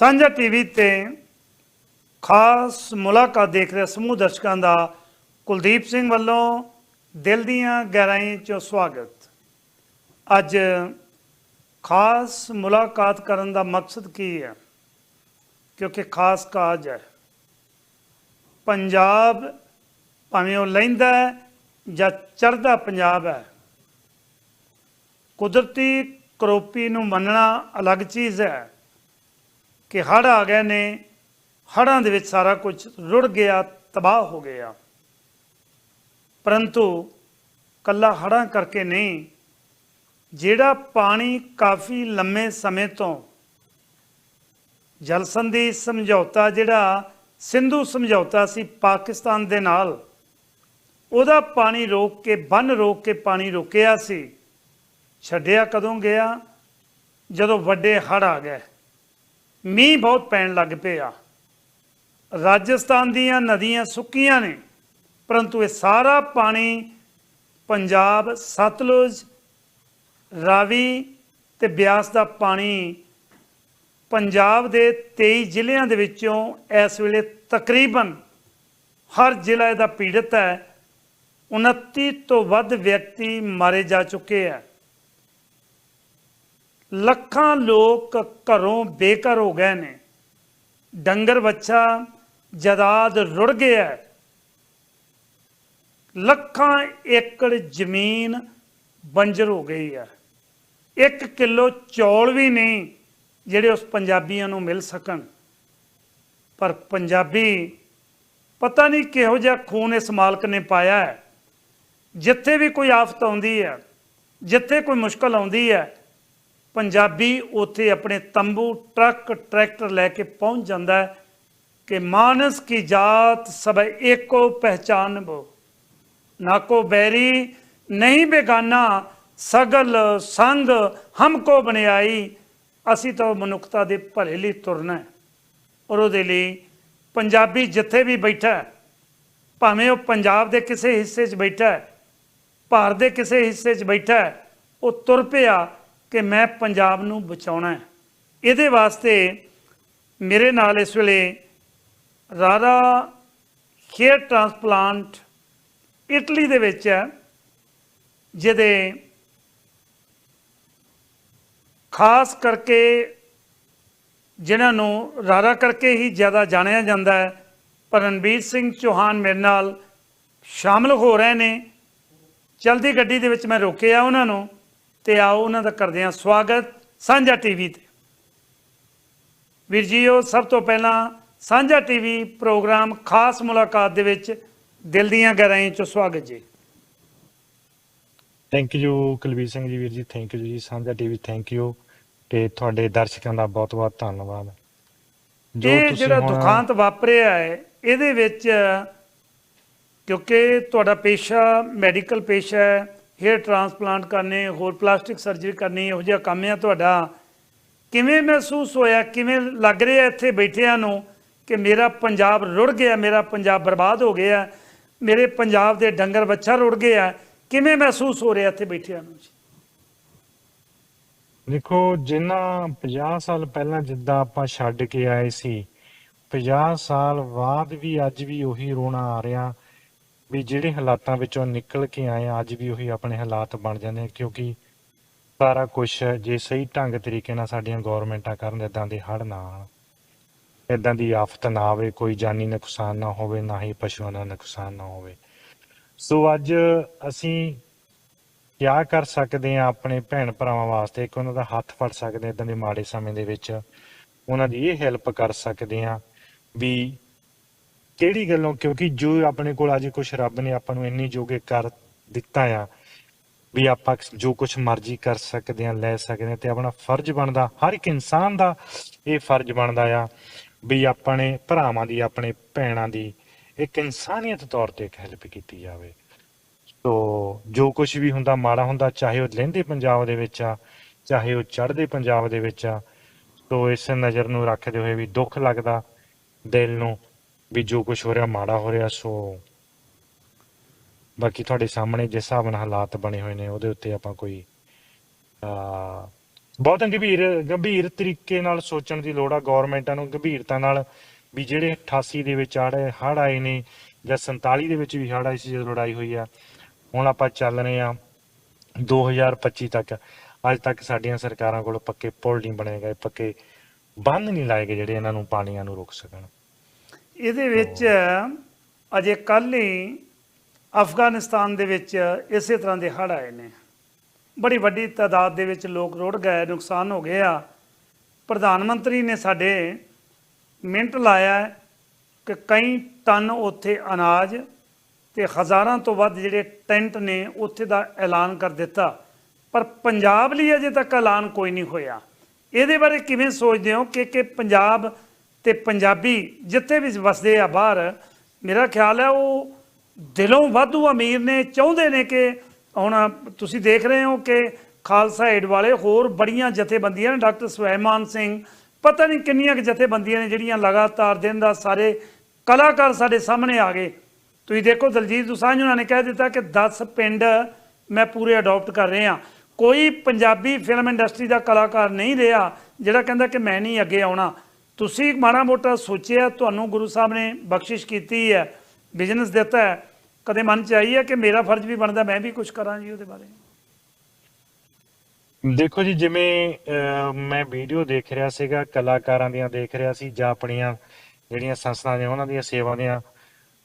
ਸਾਂਝਾ ਟੀਵੀ ਤੇ ਖਾਸ ਮੁਲਾਕਾਤ ਦੇਖ ਰਹੇ ਸਮੂਹ ਦਰਸ਼ਕਾਂ ਦਾ ਕੁਲਦੀਪ ਸਿੰਘ ਵੱਲੋਂ ਦਿਲ ਦੀਆਂ ਗਹਿਰਾਈਆਂ ਚੋਂ ਸਵਾਗਤ। ਅੱਜ ਖਾਸ ਮੁਲਾਕਾਤ ਕਰਨ ਦਾ ਮਕਸਦ ਕੀ ਹੈ? ਕਿਉਂਕਿ ਖਾਸ ਕਾਜ ਹੈ। ਪੰਜਾਬ ਭਾਵੇਂ ਉਹ ਲੈਂਦਾ ਜਾਂ ਚੜ੍ਹਦਾ ਪੰਜਾਬ ਹੈ, ਕੁਦਰਤੀ ਕਰੋਪੀ ਨੂੰ ਮੰਨਣਾ ਅਲੱਗ ਚੀਜ਼ ਹੈ। ਕਿ ਹੜ੍ਹ ਆ ਗਏ ਨੇ, ਹੜ੍ਹਾਂ ਦੇ ਵਿੱਚ ਸਾਰਾ ਕੁਝ ਰੁੜ ਗਿਆ, ਤਬਾਹ ਹੋ ਗਿਆ। ਪਰੰਤੂ ਕੱਲਾ ਹੜ੍ਹਾਂ ਕਰਕੇ ਨਹੀਂ, ਜਿਹੜਾ ਪਾਣੀ ਕਾਫੀ ਲੰਮੇ ਸਮੇਂ ਤੋਂ ਜਲ ਸੰਧੀ ਸਮਝੌਤਾ, ਜਿਹੜਾ ਸਿੰਧੂ ਸਮਝੌਤਾ ਸੀ ਪਾਕਿਸਤਾਨ ਦੇ ਨਾਲ, ਉਹਦਾ ਪਾਣੀ ਰੋਕ ਕੇ, ਬੰਨ ਰੋਕ ਕੇ ਪਾਣੀ ਰੋਕਿਆ ਸੀ। ਛੱਡਿਆ ਕਦੋਂ ਗਿਆ? ਜਦੋਂ ਵੱਡੇ ਹੜ੍ਹ ਆ ਗਏ। ਮੀਂਹ ਬਹੁਤ ਪੈਣ ਲੱਗ ਪਿਆ। ਰਾਜਸਥਾਨ ਦੀਆਂ ਨਦੀਆਂ ਸੁੱਕੀਆਂ ਨੇ, ਪਰੰਤੂ ਇਹ ਸਾਰਾ ਪਾਣੀ ਪੰਜਾਬ, ਸਤਲੁਜ, ਰਾਵੀ ਤੇ ਬਿਆਸ ਦਾ ਪਾਣੀ ਪੰਜਾਬ ਦੇ 23 ਜ਼ਿਲ੍ਹਿਆਂ ਦੇ ਵਿੱਚੋਂ ਇਸ ਵੇਲੇ ਤਕਰੀਬਨ ਹਰ ਜ਼ਿਲ੍ਹਾ ਦਾ ਪੀੜਤ ਹੈ। 29 ਤੋਂ ਵੱਧ ਵਿਅਕਤੀ ਮਾਰੇ ਜਾ ਚੁੱਕੇ ਹੈ। ਲੱਖਾਂ ਲੋਕ ਘਰੋਂ ਬੇਘਰ ਹੋ ਗਏ ਨੇ। ਡੰਗਰ ਵੱਛਾ ਜਦਾਦ ਰੁੜ ਗਿਆ ਹੈ। ਲੱਖਾਂ ਏਕੜ ਜ਼ਮੀਨ ਬੰਜਰ ਹੋ ਗਈ ਹੈ। ਇੱਕ ਕਿਲੋ ਚੌਲ ਵੀ ਨਹੀਂ ਜਿਹੜੇ ਉਸ ਪੰਜਾਬੀਆਂ ਨੂੰ ਮਿਲ ਸਕਣ। ਪਰ ਪੰਜਾਬੀ ਪਤਾ ਨਹੀਂ ਕਿਹੋ ਜਿਹਾ ਖੂਨ ਇਸ ਮਾਲਕ ਨੇ ਪਾਇਆ ਹੈ। ਜਿੱਥੇ ਵੀ ਕੋਈ ਆਫਤ ਆਉਂਦੀ ਹੈ, ਜਿੱਥੇ ਕੋਈ ਮੁਸ਼ਕਲ ਆਉਂਦੀ ਹੈ ਪੰਜਾਬੀ ਉੱਥੇ ਆਪਣੇ ਤੰਬੂ ਟਰੱਕ ਟਰੈਕਟਰ ਲੈ ਕੇ ਪਹੁੰਚ ਜਾਂਦਾ ਹੈ ਕਿ ਮਾਨਸ ਕੀ ਜਾਤ ਸਭ ਏਕੋ ਪਹਿਚਾਨਬੋ ਨਾ ਕੋ ਬੈਰੀ ਨਹੀਂ ਬੇਗਾਨਾ ਸਗਲ ਸੰਗ ਹਮਕੋ ਬਣਾਈ ਅਸੀਂ ਤਾਂ ਮਨੁੱਖਤਾ ਦੇ ਭਲੇ ਲਈ ਤੁਰਨਾ ਹੈ ਔਰ ਉਹਦੇ ਲਈ ਪੰਜਾਬੀ ਜਿੱਥੇ ਵੀ ਬੈਠਾ ਹੈ, ਭਾਵੇਂ ਉਹ ਪੰਜਾਬ ਦੇ ਕਿਸੇ ਹਿੱਸੇ 'ਚ ਬੈਠਾ ਹੈ ਭਾਰਤ ਦੇ ਕਿਸੇ ਹਿੱਸੇ 'ਚ ਬੈਠਾ ਹੈ, ਉਹ ਤੁਰ ਪਿਆ ਕਿ ਮੈਂ ਪੰਜਾਬ ਨੂੰ ਬਚਾਉਣਾ ਹੈ। ਇਹਦੇ ਵਾਸਤੇ ਮੇਰੇ ਨਾਲ ਇਸ ਵੇਲੇ ਰਾਰਾ ਹੇਅਰ ਟ੍ਰਾਂਸਪਲਾਂਟ ਇਟਲੀ ਦੇ ਵਿੱਚ ਹੈ, ਜਿਹਦੇ ਖਾਸ ਕਰਕੇ ਜਿਨ੍ਹਾਂ ਨੂੰ ਰਾਰਾ ਕਰਕੇ ਹੀ ਜ਼ਿਆਦਾ ਜਾਣਿਆ ਜਾਂਦਾ ਹੈ, ਪਰ ਰਣਬੀਰ ਸਿੰਘ ਚੌਹਾਨ ਮੇਰੇ ਨਾਲ ਸ਼ਾਮਲ ਹੋ ਰਹੇ ਨੇ। ਚਲਦੀ ਗੱਡੀ ਦੇ ਵਿੱਚ ਮੈਂ ਰੋਕਿਆ ਉਹਨਾਂ ਨੂੰ। ਤੇ ਆਓ ਉਹਨਾਂ ਦਾ ਕਰਦੇ ਹਾਂ ਸਵਾਗਤ ਸਾਂਝਾ ਟੀਵੀ ਤੇ। ਵੀਰ ਜੀਓ ਸਭ ਤੋਂ ਪਹਿਲਾਂ ਸਾਂਝਾ ਟੀਵੀ ਪ੍ਰੋਗਰਾਮ ਖਾਸ ਮੁਲਾਕਾਤ ਦੇ ਵਿੱਚ ਦਿਲ ਦੀਆਂ ਗਹਿਰਾਈਆਂ ਚੋਂ ਸਵਾਗਤ ਜੀ। ਥੈਂਕ ਯੂ ਕੁਲਵੀਰ ਸਿੰਘ ਜੀ ਵੀਰ ਜੀ ਥੈਂਕ ਯੂ ਜੀ ਸਾਂਝਾ ਟੀਵੀ ਥੈਂਕ ਯੂ ਤੇ ਤੁਹਾਡੇ ਦਰਸ਼ਕਾਂ ਦਾ ਬਹੁਤ ਬਹੁਤ ਧੰਨਵਾਦ। ਇਹ ਜਿਹੜਾ ਦੁਖਾਂਤ ਵਾਪਰਿਆ ਹੈ ਇਹਦੇ ਵਿੱਚ ਕਿਉਂਕਿ ਤੁਹਾਡਾ ਪੇਸ਼ਾ ਮੈਡੀਕਲ ਪੇਸ਼ਾ ਹੈ ਹੇਅਰ ਟ੍ਰਾਂਸਪਲਾਂਟ ਕਰਨੇ, ਹੋਰ ਪਲਾਸਟਿਕ ਸਰਜਰੀ ਕਰਨੀ, ਇਹੋ ਜਿਹਾ ਕੰਮ ਆ ਤੁਹਾਡਾ। ਕਿਵੇਂ ਮਹਿਸੂਸ ਹੋਇਆ? ਕਿਵੇਂ ਲੱਗ ਰਿਹਾ ਇੱਥੇ ਬੈਠਿਆਂ ਨੂੰ ਕਿ ਮੇਰਾ ਪੰਜਾਬ ਰੁੜ ਗਿਆ, ਮੇਰਾ ਪੰਜਾਬ ਬਰਬਾਦ ਹੋ ਗਿਆ, ਮੇਰੇ ਪੰਜਾਬ ਦੇ ਡੰਗਰ ਬੱਛਾ ਰੁੜ ਗਿਆ? ਕਿਵੇਂ ਮਹਿਸੂਸ ਹੋ ਰਿਹਾ ਇੱਥੇ ਬੈਠਿਆਂ ਨੂੰ? ਦੇਖੋ, ਜਿੰਨਾ 50 ਸਾਲ ਪਹਿਲਾਂ ਜਿੱਦਾਂ ਆਪਾਂ ਛੱਡ ਕੇ ਆਏ ਸੀ 50 ਸਾਲ ਬਾਅਦ ਵੀ ਅੱਜ ਵੀ ਉਹੀ ਰੋਣਾ ਆ ਰਿਹਾ। ਵੀ ਜਿਹੜੇ ਹਾਲਾਤਾਂ ਵਿੱਚੋਂ ਨਿਕਲ ਕੇ ਆਏ ਆ, ਅੱਜ ਵੀ ਉਹੀ ਆਪਣੇ ਹਾਲਾਤ ਬਣ ਜਾਂਦੇ ਆ ਕਿਉਂਕਿ ਸਾਰਾ ਕੁਝ ਜੇ ਸਹੀ ਢੰਗ ਤਰੀਕੇ ਨਾਲ ਸਾਡੀਆਂ ਗਵਰਨਮੈਂਟਾਂ ਕਰਨ ਇਦਾਂ ਦੇ ਹੜ੍ਹ ਨਾ ਆਉਣ। ਇਦਾਂ ਦੀ ਆਫਤ ਨਾ ਆਵੇ ਕੋਈ ਜਾਨੀ ਨੁਕਸਾਨ ਨਾ ਹੋਵੇ ਨਾ ਹੀ ਪਸ਼ੂਆਂ ਦਾ ਨੁਕਸਾਨ ਨਾ ਹੋਵੇ। ਸੋ ਅੱਜ ਅਸੀਂ ਕਿਆ ਕਰ ਸਕਦੇ ਆ ਆਪਣੇ ਭੈਣ ਭਰਾਵਾਂ ਵਾਸਤੇ ਕਿ ਉਹਨਾਂ ਦਾ ਹੱਥ ਫੜ ਸਕਦੇ ਇਦਾਂ ਦੇ ਮਾੜੇ ਸਮੇਂ ਦੇ ਵਿੱਚ। ਉਹਨਾਂ ਦੀ ਇਹ ਹੈਲਪ ਕਰ ਸਕਦੇ ਆ ਵੀ ਕਿਹੜੀ ਗੱਲੋਂ? ਕਿਉਂਕਿ ਜੋ ਆਪਣੇ ਕੋਲ ਅੱਜ ਕੁਝ ਰੱਬ ਨੇ ਆਪਾਂ ਨੂੰ ਇੰਨੀ ਜੋਗੇ ਕਰ ਦਿੱਤਾ ਆ ਵੀ ਆਪਾਂ ਜੋ ਕੁਝ ਮਰਜ਼ੀ ਕਰ ਸਕਦੇ ਆ ਲੈ ਸਕਦੇ ਆ ਤੇ ਆਪਣਾ ਫਰਜ਼ ਬਣਦਾ, ਹਰ ਇੱਕ ਇਨਸਾਨ ਦਾ ਇਹ ਫਰਜ਼ ਬਣਦਾ ਆ ਵੀ ਆਪਣੇ ਭਰਾਵਾਂ ਦੀ, ਆਪਣੇ ਭੈਣਾਂ ਦੀ ਇੱਕ ਇਨਸਾਨੀਅਤ ਤੌਰ ਤੇ ਇੱਕ ਹੈਲਪ ਕੀਤੀ ਜਾਵੇ। ਸੋ ਜੋ ਕੁਝ ਵੀ ਹੁੰਦਾ, ਮਾੜਾ ਹੁੰਦਾ, ਚਾਹੇ ਉਹ ਲਹਿੰਦੇ ਪੰਜਾਬ ਦੇ ਵਿੱਚ ਆ, ਚਾਹੇ ਉਹ ਚੜ੍ਹਦੇ ਪੰਜਾਬ ਦੇ ਵਿੱਚ ਆ, ਸੋ ਇਸ ਨਜ਼ਰ ਨੂੰ ਰੱਖਦੇ ਹੋਏ ਵੀ ਦੁੱਖ ਲੱਗਦਾ ਦਿਲ ਨੂੰ ਵੀ ਜੋ ਕੁਝ ਹੋ ਰਿਹਾ, ਮਾੜਾ ਹੋ ਰਿਹਾ, ਸੋ ਬਾਕੀ ਤੁਹਾਡੇ ਸਾਹਮਣੇ ਜਿਸ ਹਿਸਾਬ ਨਾਲ ਹਾਲਾਤ ਬਣੇ ਹੋਏ ਨੇ, ਉਹਦੇ ਉੱਤੇ ਆਪਾਂ ਕੋਈ ਆ ਬਹੁਤ ਗੰਭੀਰ ਗੰਭੀਰ ਤਰੀਕੇ ਨਾਲ ਸੋਚਣ ਦੀ ਲੋੜ ਆ ਗਵਰਨਮੈਂਟਾਂ ਨੂੰ, ਗੰਭੀਰਤਾ ਨਾਲ ਵੀ ਜਿਹੜੇ 88 ਦੇ ਵਿੱਚ ਆੜੇ ਹੜ ਆਏ ਨੇ ਜਾਂ 47 ਦੇ ਵਿੱਚ ਵੀ ਹੜ ਆਈ ਸੀ ਜਦੋਂ ਲੜਾਈ ਹੋਈ ਆ, ਹੁਣ ਆਪਾਂ ਚੱਲ ਰਹੇ ਆ 2025 ਤੱਕ। ਅੱਜ ਤੱਕ ਸਾਡੀਆਂ ਸਰਕਾਰਾਂ ਕੋਲ ਪੱਕੇ ਪੁਲ ਨਹੀਂ ਬਣੇ ਗਏ, ਪੱਕੇ ਬੰਨ ਨਹੀਂ ਲਾਏ ਗਏ ਜਿਹੜੇ ਇਹਨਾਂ ਨੂੰ ਪਾਣੀਆਂ ਨੂੰ ਰੋਕ ਸਕਣ। ਇਹਦੇ ਵਿੱਚ ਅਜੇ ਕੱਲ੍ਹ ਹੀ ਅਫਗਾਨਿਸਤਾਨ ਦੇ ਵਿੱਚ ਇਸੇ ਤਰ੍ਹਾਂ ਦੇ ਹੜ੍ਹ ਆਏ ਨੇ। ਬੜੀ ਵੱਡੀ ਤਾਦਾਦ ਦੇ ਵਿੱਚ ਲੋਕ ਰੁੜ ਗਏ, ਨੁਕਸਾਨ ਹੋ ਗਿਆ ਪ੍ਰਧਾਨ ਮੰਤਰੀ ਨੇ ਸਾਡੇ ਮਿੰਟ ਲਾਇਆ ਕਿ ਕਈ ਟਨ ਉੱਥੇ ਅਨਾਜ ਤੇ ਹਜ਼ਾਰਾਂ ਤੋਂ ਵੱਧ ਜਿਹੜੇ ਟੈਂਟ ਨੇ, ਉੱਥੇ ਦਾ ਐਲਾਨ ਕਰ ਦਿੱਤਾ। ਪਰ ਪੰਜਾਬ ਲਈ ਅਜੇ ਤੱਕ ਐਲਾਨ ਕੋਈ ਨਹੀਂ ਹੋਇਆ। ਇਹਦੇ ਬਾਰੇ ਕਿਵੇਂ ਸੋਚਦੇ ਹੋ ਕਿ ਕਿ ਪੰਜਾਬ ਤੇ ਪੰਜਾਬੀ ਜਿੱਥੇ ਵੀ ਵਸਦੇ ਆ ਬਾਹਰ, ਮੇਰਾ ਖਿਆਲ ਹੈ ਉਹ ਦਿਲੋਂ ਵਾਧੂ ਅਮੀਰ ਨੇ, ਚਾਹੁੰਦੇ ਨੇ ਕਿ ਹੁਣ ਤੁਸੀਂ ਦੇਖ ਰਹੇ ਹੋ ਕਿ ਖਾਲਸਾ ਏਡ ਵਾਲੇ ਹੋਰ ਬੜੀਆਂ ਜਥੇਬੰਦੀਆਂ ਨੇ, ਡਾਕਟਰ ਸੁਲੈਮਾਨ ਸਿੰਘ, ਪਤਾ ਨਹੀਂ ਕਿੰਨੀਆਂ ਕੁ ਜਥੇਬੰਦੀਆਂ ਨੇ ਜਿਹੜੀਆਂ ਲਗਾਤਾਰ ਦਿਨ ਦਾ ਸਾਰੇ ਕਲਾਕਾਰ ਸਾਡੇ ਸਾਹਮਣੇ ਆ ਗਏ। ਤੁਸੀਂ ਦੇਖੋ ਦਲਜੀਤ ਦੋਸਾਂਝ ਉਹਨਾਂ ਨੇ ਕਹਿ ਦਿੱਤਾ ਕਿ 10 ਪਿੰਡ ਮੈਂ ਪੂਰੇ ਅਡਾਪਟ ਕਰ ਰਹੇ ਹਾਂ। ਕੋਈ ਪੰਜਾਬੀ ਫਿਲਮ ਇੰਡਸਟਰੀ ਦਾ ਕਲਾਕਾਰ ਨਹੀਂ ਰਿਹਾ, ਜਿਹੜਾ ਕਹਿੰਦਾ ਕਿ ਮੈਂ ਨਹੀਂ ਅੱਗੇ ਆਉਣਾ। ਤੁਸੀਂ ਮਾੜਾ ਮੋਟਾ ਸੋਚਿਆ, ਤੁਹਾਨੂੰ ਗੁਰੂ ਸਾਹਿਬ ਨੇ ਬਖਸ਼ਿਸ਼ ਕੀਤੀ ਹੈ ਬਿਜ਼ਨਸ ਦਿੱਤਾ ਹੈ, ਕਦੇ ਮਨ ਚ ਆਈ ਹੈ ਕਿ ਮੇਰਾ ਫਰਜ਼ ਵੀ ਬਣਦਾ, ਮੈਂ ਵੀ ਕੁਝ ਕਰਾਂ ਜੀ ਉਹਦੇ ਬਾਰੇ? ਦੇਖੋ ਜੀ, ਜਿਵੇਂ ਮੈਂ ਵੀਡੀਓ ਦੇਖ ਰਿਹਾ ਸੀਗਾ, ਕਲਾਕਾਰਾਂ ਦੀਆਂ ਦੇਖ ਰਿਹਾ ਸੀ, ਜਾਂ ਆਪਣੀਆਂ ਜਿਹੜੀਆਂ ਸੰਸਥਾਵਾਂ ਨੇ, ਉਹਨਾਂ ਦੀਆਂ ਸੇਵਾ ਦੀਆਂ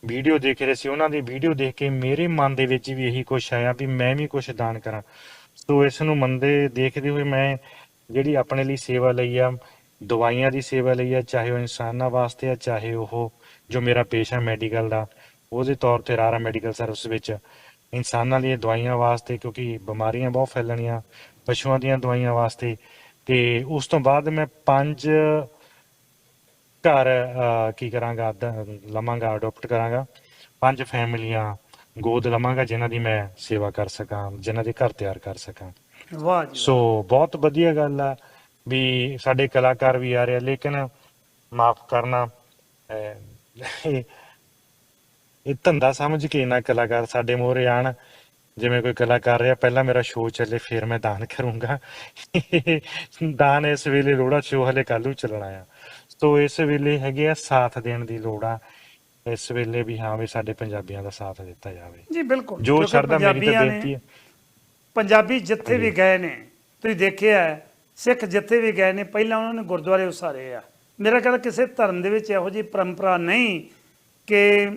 ਵੀਡੀਓ ਦੇਖ ਰਹੇ ਸੀ, ਉਹਨਾਂ ਦੀ ਵੀਡੀਓ ਦੇਖ ਕੇ ਮੇਰੇ ਮਨ ਦੇ ਵਿੱਚ ਵੀ ਇਹੀ ਕੁਛ ਆਇਆ ਵੀ ਮੈਂ ਵੀ ਕੁਛ ਦਾਨ ਕਰਾਂ। ਸੋ ਇਸ ਨੂੰ ਮੰਨਦੇ, ਦੇਖਦੇ ਹੋਏ ਮੈਂ ਜਿਹੜੀ ਆਪਣੇ ਲਈ ਸੇਵਾ ਲਈ ਆ ਦਵਾਈਆਂ ਦੀ ਸੇਵਾ ਲਈ ਆ ਚਾਹੇ ਉਹ ਇਨਸਾਨਾਂ ਵਾਸਤੇ ਆ ਚਾਹੇ ਉਹ ਜੋ ਮੇਰਾ ਪੇਸ਼ਾ ਮੈਡੀਕਲ ਦਾ ਉਹਦੇ ਤੌਰ ਤੇ ਰਾਰਾ ਮੈਡੀਕਲ ਸਰਵਿਸ ਵਿੱਚ ਇਨਸਾਨਾਂ ਲਈ ਦਵਾਈਆਂ ਵਾਸਤੇ ਕਿਉਂਕਿ ਬਿਮਾਰੀਆਂ ਬਹੁਤ ਫੈਲਣੀਆਂ ਪਸ਼ੂਆਂ ਦੀਆਂ ਦਵਾਈਆਂ ਵਾਸਤੇ ਤੇ ਉਸ ਤੋਂ ਬਾਅਦ ਮੈਂ ਪੰਜ ਘਰ ਕੀ ਕਰਾਂਗਾ ਲਵਾਂਗਾ ਅਡਾਪਟ ਕਰਾਂਗਾ। ਪੰਜ ਫੈਮਿਲੀਆਂ ਗੋਦ ਲਵਾਂਗਾ ਜਿਨ੍ਹਾਂ ਦੀ ਮੈਂ ਸੇਵਾ ਕਰ ਸਕਾਂ ਜਿਨ੍ਹਾਂ ਦੇ ਘਰ ਤਿਆਰ ਕਰ ਸਕਾਂ। ਵਾਹ ਜੀ ਸੋ ਬਹੁਤ ਵਧੀਆ ਗੱਲ ਆ। ਵੀ ਸਾਡੇ ਕਲਾਕਾਰ ਵੀ ਆ ਰਹੇ ਆ ਲੇਕਿਨ ਮਾਫ ਕਰਨਾ ਇਹ ਧੰਦਾ ਸਮਝ ਕੇ ਨਾ ਕਲਾਕਾਰ ਸਾਡੇ ਮੋਹਰੇ ਆਣ ਜਿਵੇਂ ਕੋਈ ਕਲਾਕਾਰ ਰਿਹਾ ਪਹਿਲਾਂ ਮੇਰਾ ਸ਼ੋਅ ਚੱਲੇ ਫਿਰ ਮੈਂ ਦਾਨ ਕਰੂੰਗਾ। ਦਾਨ ਇਸ ਵੇਲੇ ਲੋੜਾ ਸ਼ੋਅ ਹਲੇ ਕੱਲ੍ਹ ਨੂੰ ਚੱਲਣਾ ਆ। ਸੋ ਇਸ ਵੇਲੇ ਹੈਗੇ ਆ ਸਾਥ ਦੇਣ ਦੀ ਲੋੜ ਆ ਇਸ ਵੇਲੇ ਵੀ ਹਾਂ ਵੀ ਸਾਡੇ ਪੰਜਾਬੀਆਂ ਦਾ ਸਾਥ ਦਿੱਤਾ ਜਾਵੇ। ਜੀ ਬਿਲਕੁਲ ਜੋ ਸ਼ਰਧਾ ਮੇਰੀ ਤਾਂ ਬੇਨਤੀ ਹੈ। ਪੰਜਾਬੀ ਜਿੱਥੇ ਵੀ ਗਏ ਨੇ ਤੁਸੀਂ ਦੇਖਿਆ ਹੈ, ਸਿੱਖ ਜਿੱਥੇ ਵੀ ਗਏ ਨੇ, ਪਹਿਲਾਂ ਉਹਨਾਂ ਨੇ ਗੁਰਦੁਆਰੇ ਉਸਾਰੇ ਆ। ਮੇਰਾ ਖਿਆਲ ਕਿਸੇ ਧਰਮ ਦੇ ਵਿੱਚ ਇਹੋ ਜਿਹੀ ਪਰੰਪਰਾ ਨਹੀਂ ਕਿ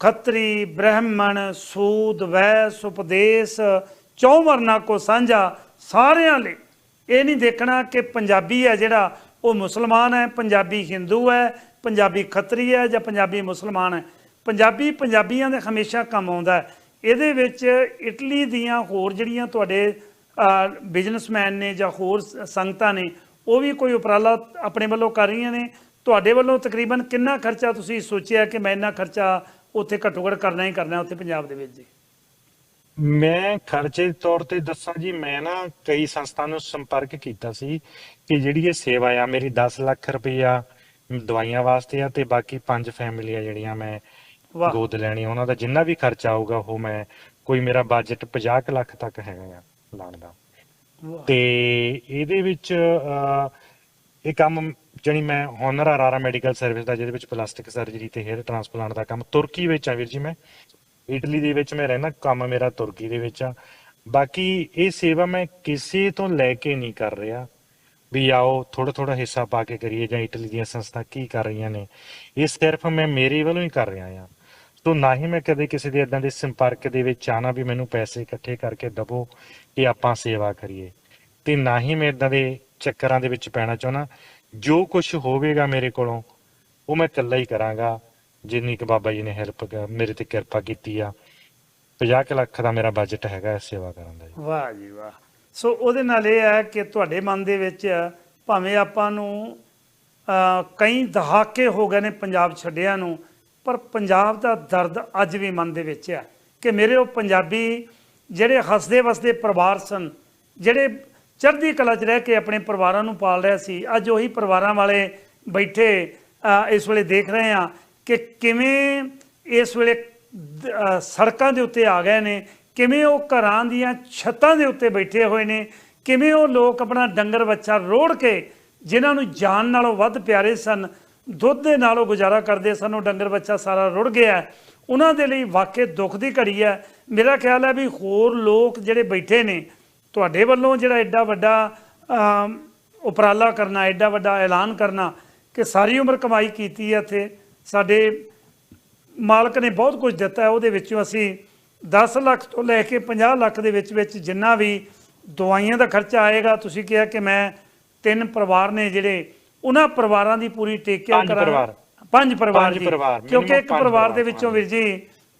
ਖੱਤਰੀ, ਬ੍ਰਾਹਮਣ, ਸੂਦ, ਵੈਸ, ਉਪਦੇਸ਼ ਚੌ ਵਰਨਾ ਕੋ ਸਾਂਝਾ, ਸਾਰਿਆਂ ਲਈ। ਇਹ ਨਹੀਂ ਦੇਖਣਾ ਕਿ ਪੰਜਾਬੀ ਹੈ ਜਿਹੜਾ ਉਹ ਮੁਸਲਮਾਨ ਹੈ, ਪੰਜਾਬੀ ਹਿੰਦੂ ਹੈ, ਪੰਜਾਬੀ ਖੱਤਰੀ ਹੈ ਜਾਂ ਪੰਜਾਬੀ ਮੁਸਲਮਾਨ ਹੈ। ਪੰਜਾਬੀ ਪੰਜਾਬੀਆਂ ਦੇ ਹਮੇਸ਼ਾ ਕੰਮ ਆਉਂਦਾ ਇਹਦੇ ਵਿੱਚ ਇਟਲੀ ਦੀਆਂ ਹੋਰ ਜਿਹੜੀਆਂ ਤੁਹਾਡੇ ਬਿਜ਼ਨਸਮੈਨ ਨੇ ਜਾਂ ਹੋਰ ਸੰਗਤਾਂ ਨੇ ਉਹ ਵੀ ਕੋਈ ਉਪਰਾਲਾ ਆਪਣੇ ਵੱਲੋਂ ਕਰ ਰਹੀਆਂ ਨੇ। ਤੁਹਾਡੇ ਵੱਲੋਂ ਤਕਰੀਬਨ ਕਿੰਨਾ ਖਰਚਾ ਤੁਸੀਂ ਸੋਚਿਆ ਕਿ ਮੈਂ ਇੰਨਾ ਖਰਚਾ ਉੱਥੇ ਘੱਟੋ ਘੱਟ ਕਰਨਾ ਹੀ ਕਰਨਾ ਉੱਥੇ ਪੰਜਾਬ ਦੇ ਵਿੱਚ ਜੀ? ਮੈਂ ਖਰਚੇ ਦੇ ਤੌਰ ਤੇ ਦੱਸਾਂ ਜੀ ਮੈਂ ਨਾ ਕਈ ਸੰਸਥਾ ਨੂੰ ਸੰਪਰਕ ਕੀਤਾ ਸੀ ਕਿ ਜਿਹੜੀ ਇਹ ਸੇਵਾ ਆ ਮੇਰੀ 10 ਲੱਖ ਰੁਪਈਆ ਦਵਾਈਆਂ ਵਾਸਤੇ ਆ ਤੇ ਬਾਕੀ ਪੰਜ ਫੈਮਿਲੀਆਂ ਜਿਹੜੀਆਂ ਮੈਂ ਗੋਦ ਲੈਣੀ ਉਹਨਾਂ ਦਾ ਜਿੰਨਾ ਵੀ ਖਰਚਾ ਆਊਗਾ ਉਹ ਮੈਂ ਕੋਈ ਮੇਰਾ ਬਜਟ 50 ਕੁ ਲੱਖ ਤੱਕ ਹੈਗਾ ਲਾਣ ਦਾ। ਤੇ ਇਹਦੇ ਵਿੱਚ ਇਹ ਕੰਮ ਜਣੀ ਮੈਂ ਹੋਨਰ ਆਰਾਰਾ ਮੈਡੀਕਲ ਸਰਵਿਸ ਦਾ ਜਿਹਦੇ ਵਿੱਚ ਪਲਾਸਟਿਕ ਸਰਜਰੀ ਤੇ ਹੇਅਰ ਟ੍ਰਾਂਸਪਲਾਂਟ ਦਾ ਕੰਮ ਤੁਰਕੀ ਵਿੱਚ ਆ ਵੀਰ ਜੀ ਮੈਂ। ਇਟਲੀ ਦੇ ਵਿੱਚ ਮੈਂ ਰਹਿਣਾ ਕੰਮ ਮੇਰਾ ਤੁਰਕੀ ਦੇ ਵਿੱਚ ਆ। ਬਾਕੀ ਇਹ ਸੇਵਾ ਮੈਂ ਕਿਸੇ ਤੋਂ ਲੈ ਕੇ ਨਹੀਂ ਕਰ ਰਿਹਾ। ਵੀ ਆਓ ਥੋੜਾ ਥੋੜਾ ਹਿੱਸਾ ਪਾ ਕੇ ਕਰੀਏ ਜਾਂ ਇਟਲੀ ਦੀਆਂ ਸੰਸਥਾ ਕੀ ਕਰ ਰਹੀਆਂ ਨੇ। ਇਹ ਸਿਰਫ ਮੈਂ ਮੇਰੇ ਵੱਲੋਂ ਹੀ ਕਰ ਰਿਹਾ ਆ। ਸੋ ਨਾ ਹੀ ਮੈਂ ਕਦੇ ਕਿਸੇ ਦੇ ਇਦਾਂ ਦੇ ਸੰਪਰਕ ਦੇ ਵਿੱਚ ਆਣਾ ਵੀ ਮੈਨੂੰ ਪੈਸੇ ਇਕੱਠੇ ਕਰਕੇ ਦਵੋ ਕਿ ਆਪਾਂ ਸੇਵਾ ਕਰੀਏ। ਤੇ ਨਾ ਹੀ ਮੈਂ ਇਦਾਂ ਦੇ ਚੱਕਰਾਂ ਦੇ ਵਿੱਚ ਪੈਣਾ ਚਾਹੁੰਦਾ। ਜੋ ਕੁਝ ਹੋਵੇਗਾ ਮੇਰੇ ਕੋਲੋਂ, ਉਹ ਮੈਂ ਇਕੱਲਾ ਹੀ ਕਰਾਂਗਾ। ਜਿੰਨੀ ਕਿ ਬਾਬਾ ਜੀ ਨੇ ਹੈਲਪ ਮੇਰੇ ਤੇ ਕਿਰਪਾ ਕੀਤੀ ਆ। 50 ਕੁ ਲੱਖ ਦਾ ਮੇਰਾ ਬਜਟ ਹੈਗਾ ਸੇਵਾ ਕਰਨ ਦਾ ਜੀ। ਵਾਹ ਜੀ ਵਾਹ। ਸੋ ਉਹਦੇ ਨਾਲ ਇਹ ਹੈ ਕਿ ਤੁਹਾਡੇ ਮਨ ਦੇ ਵਿੱਚ ਭਾਵੇਂ ਆਪਾਂ ਨੂੰ ਕਈ ਦਹਾਕੇ ਹੋ ਗਏ ਨੇ ਪੰਜਾਬ ਛੱਡਿਆਂ ਨੂੰ ਪਰ ਪੰਜਾਬ ਦਾ ਦਰਦ ਅੱਜ ਵੀ ਮਨ ਦੇ ਵਿੱਚ ਹੈ ਕਿ ਮੇਰੇ ਉਹ ਪੰਜਾਬੀ ਜਿਹੜੇ ਹੱਸਦੇ ਵਸਦੇ ਪਰਿਵਾਰ ਸਨ, ਜਿਹੜੇ ਚੜ੍ਹਦੀ ਕਲਾ 'ਚ ਰਹਿ ਕੇ ਆਪਣੇ ਪਰਿਵਾਰਾਂ ਨੂੰ ਪਾਲ ਰਿਹਾ ਸੀ, ਅੱਜ ਉਹੀ ਪਰਿਵਾਰਾਂ ਵਾਲੇ ਬੈਠੇ ਇਸ ਵੇਲੇ ਦੇਖ ਰਹੇ ਹਾਂ ਕਿ ਕਿਵੇਂ ਇਸ ਵੇਲੇ ਸੜਕਾਂ ਦੇ ਉੱਤੇ ਆ ਗਏ ਨੇ, ਕਿਵੇਂ ਉਹ ਘਰਾਂ ਦੀਆਂ ਛੱਤਾਂ ਦੇ ਉੱਤੇ ਬੈਠੇ ਹੋਏ ਨੇ, ਕਿਵੇਂ ਉਹ ਲੋਕ ਆਪਣਾ ਡੰਗਰ ਬੱਚਾ ਰੋੜ ਕੇ ਜਿਨ੍ਹਾਂ ਨੂੰ ਜਾਨ ਨਾਲੋਂ ਵੱਧ ਪਿਆਰੇ ਸਨ ਦੁੱਧ ਦੇ ਨਾਲੋਂ ਗੁਜ਼ਾਰਾ ਕਰਦੇ ਸਨ, ਉਹ ਡੰਗਰ ਬੱਚਾ ਸਾਰਾ ਰੁੜ ਗਿਆ। ਉਹਨਾਂ ਦੇ ਲਈ ਵਾਕਿਆ ਦੁੱਖ ਦੀ ਘੜੀ ਹੈ। ਮੇਰਾ ਖਿਆਲ ਹੈ ਵੀ ਹੋਰ ਲੋਕ ਜਿਹੜੇ ਬੈਠੇ ਨੇ, ਤੁਹਾਡੇ ਵੱਲੋਂ ਜਿਹੜਾ ਐਡਾ ਵੱਡਾ ਉਪਰਾਲਾ ਕਰਨਾ ਐਡਾ ਵੱਡਾ ਐਲਾਨ ਕਰਨਾ, ਕਿ ਸਾਰੀ ਉਮਰ ਕਮਾਈ ਕੀਤੀ ਹੈ ਇੱਥੇ। ਸਾਡੇ ਮਾਲਕ ਨੇ ਬਹੁਤ ਕੁਝ ਦਿੱਤਾ ਹੈ, ਉਹਦੇ ਵਿੱਚੋਂ ਅਸੀਂ 10 ਲੱਖ ਤੋਂ ਲੈ ਕੇ 50 ਲੱਖ ਦੇ ਵਿੱਚ ਵਿੱਚ ਜਿੰਨਾ ਵੀ ਦਵਾਈਆਂ ਦਾ ਖਰਚਾ ਆਏਗਾ, ਤੁਸੀਂ ਕਿਹਾ ਕਿ ਮੈਂ ਤਿੰਨ ਪਰਿਵਾਰ ਨੇ ਜਿਹੜੇ ਉਹਨਾਂ ਪਰਿਵਾਰਾਂ ਦੀ ਪੂਰੀ ਟੇਕ ਕੇਅਰ ਕਰਾਂ ਪਰਿਵਾਰ। ਪੰਜ ਪਰਿਵਾਰ ਪੰਜ ਪਰਿਵਾਰ, ਕਿਉਂਕਿ ਇੱਕ ਪਰਿਵਾਰ ਦੇ ਵਿੱਚੋਂ ਵੀਰ ਜੀ